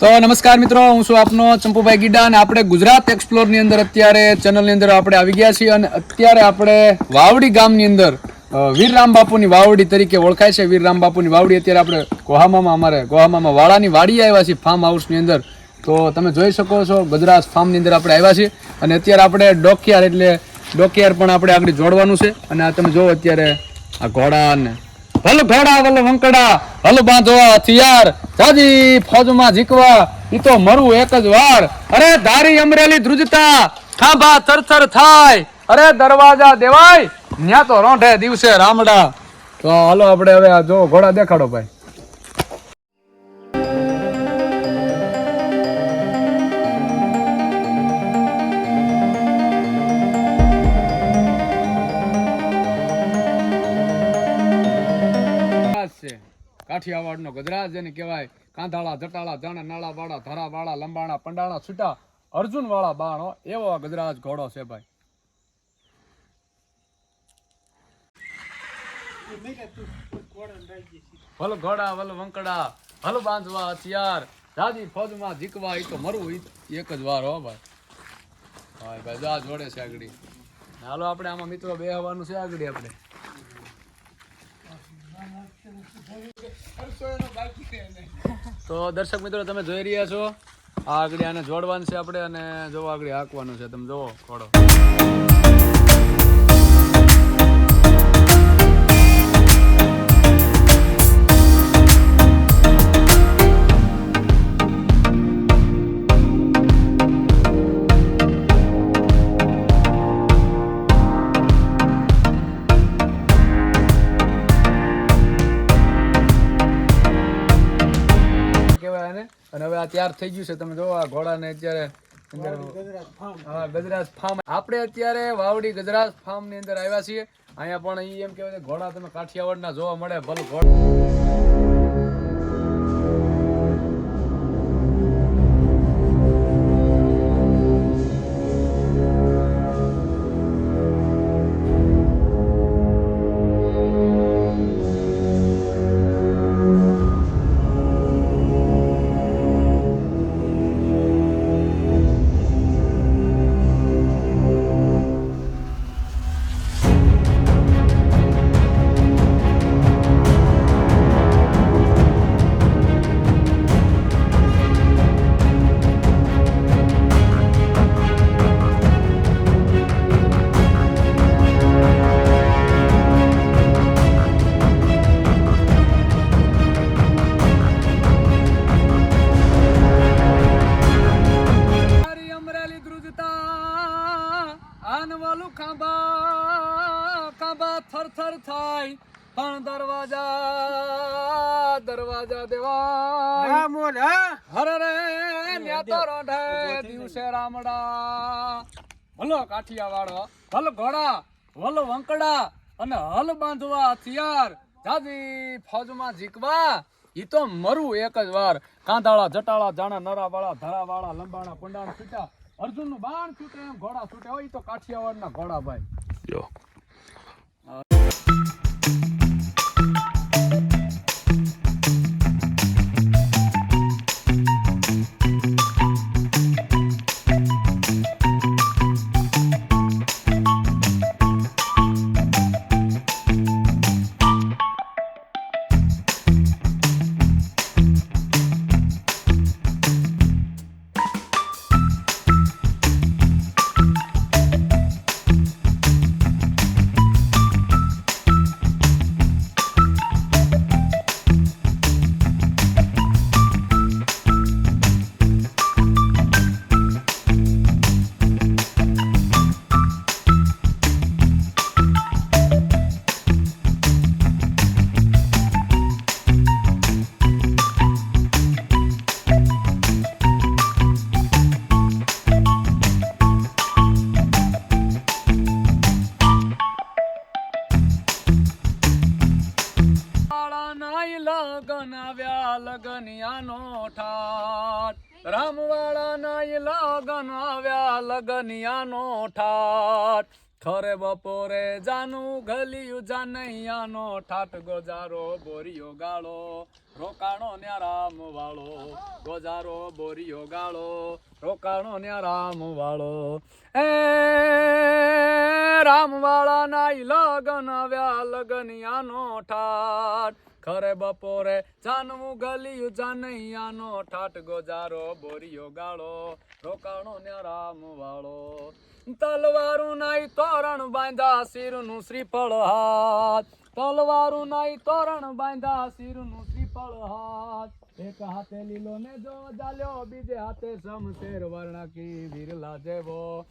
તો નમસ્કાર મિત્રો, હું છું આપનો ચંપુભાઈ ગીડા અને આપણે ગુજરાત એક્સપ્લોરની અંદર અત્યારે ચેનલની અંદર આપણે આવી ગયા છીએ અને અત્યારે આપણે વાવડી ગામની અંદર વીર વીરરામ બાપુની વાવડી તરીકે ઓળખાય છે. વીરરામ બાપુની વાવડી અત્યારે આપણે ગોહામામાં, અમારે ગોહામામાં વાળાની વાડી આવ્યા છીએ ફાર્મ હાઉસની અંદર. તો તમે જોઈ શકો છો ગુજરાત ફાર્મની અંદર આપણે આવ્યા છીએ અને અત્યારે આપણે ડોકિયાર એટલે ડોકિયાર પણ આપણે આગળ જોડવાનું છે અને આ તમે જોવો અત્યારે આ ઘોડા ને ભલ ભેડા વલ વંકડા, હલ બાંધવા હથિયાર, જાજી ફોજમાં જીકવા ઈ તો મરું એક જ વાર અરે ધારી અમરેલી ધ્રુજતા, ખાંભા થરથર થાય. અરે દરવાજા દેવાય, ન્યા તો રોંઢે દિવસે રામડા. તો હાલો આપણે હવે આ જો ઘોડા દેખાડો ભાઈ. કાઠિયાવાડ નો ગજરાજ જેને કહેવાય કાંધાળા, જટાળા, જાણા નાળાવાળા, ધરાવાળા, લંબાણા, પંડાળા, છૂટા અર્જુન વાળા બાણો, એવો આ ગજરાજ ઘોડો છે ભાઈ. ભલ ઘોડા વલ વંકડા, ભલ બાંધવા હથિયાર. દાદી ફોજમાં જીકવા એ તો મરવું એક જ વાર હો ભાઈ. ભાઈ ભાઈ જા જોડે છે આગળ. હાલો, આપણે આમાં મિત્રો બે હવાનું છે આગળ આપણે. તો દર્શક મિત્રો, તમે જોઈ રહ્યા છો, આ આગળ આને જોડવાનું છે આપણે અને જો આગળ હાંકવાનું છે. તમે જોવો ઘોડો અને હવે આ તૈયાર થઈ ગયું છે. તમે જોવો આ ઘોડાને અત્યારે હા ગજરાજ ફાર્મ. આપણે અત્યારે વાવડી ગજરાજ ફાર્મની અંદર આવ્યા છીએ. અહીંયા પણ એમ કહેવાય ઘોડા તમે કાઠિયાવાડના જોવા મળે ભલે ઘોડા ખાંભા ખાંભા થરથર થાય. પણ દરવાજા દરવાજા દેવા હરે રે ન્યા રોઢે દિવસે રામડા. ભલો કાઠિયા વાળો ભલ ઘોડા ભલ વંકડા અને હલ બાંધવા હથિયાર. જાદી ફોજમાં જીકવા ઈ તો મરું એક જ વાર. કાંધાળા જટાળા જાણા નરા વાળા ધરા વાળા લંબાણા પંડાણ છૂટા અર્જુનનું બાણ છૂટે એમ ઘોડા છૂટે. હોય તો કાઠિયાવાડ ના ઘોડા ભાઈ. લગન આવ્યા, લગનિયાનો ઠાઠ રામવાળાનાય લગન આવ્યા, લગનિયાનો ઠાટ ખરે બપોરે જાનું ગલિયું, જાનૈયાનો ઠાટ. ગોજારો બોરિયો ગાળો. રોકાણો ને રામ વાળો, ગોજારો બોરિયો ગાળો, રોકાણો ને રામ વાળો. એ રામ વાળા નાઈ લગન આવ્યા, લગનિયાનો ઠાટ. ખરે બપોરે જાનવું ગલિયું જાનૈયાનો ઠાટ, ગોજારો બોરિયો ગાળો, રોકાણો ને રામ વાળો. તલવારું નાઈ તોરણ બાંધા શિરનું શ્રીફળ હાથ. તલવારું નાઈ તોરણ બાંધા શિરનું શ્રીફળ હાથ. એક હાથે લીલો ને જો જાલ્યો, બીજે હાથે સમશેર વર્ણ કી વિરલા જેવો.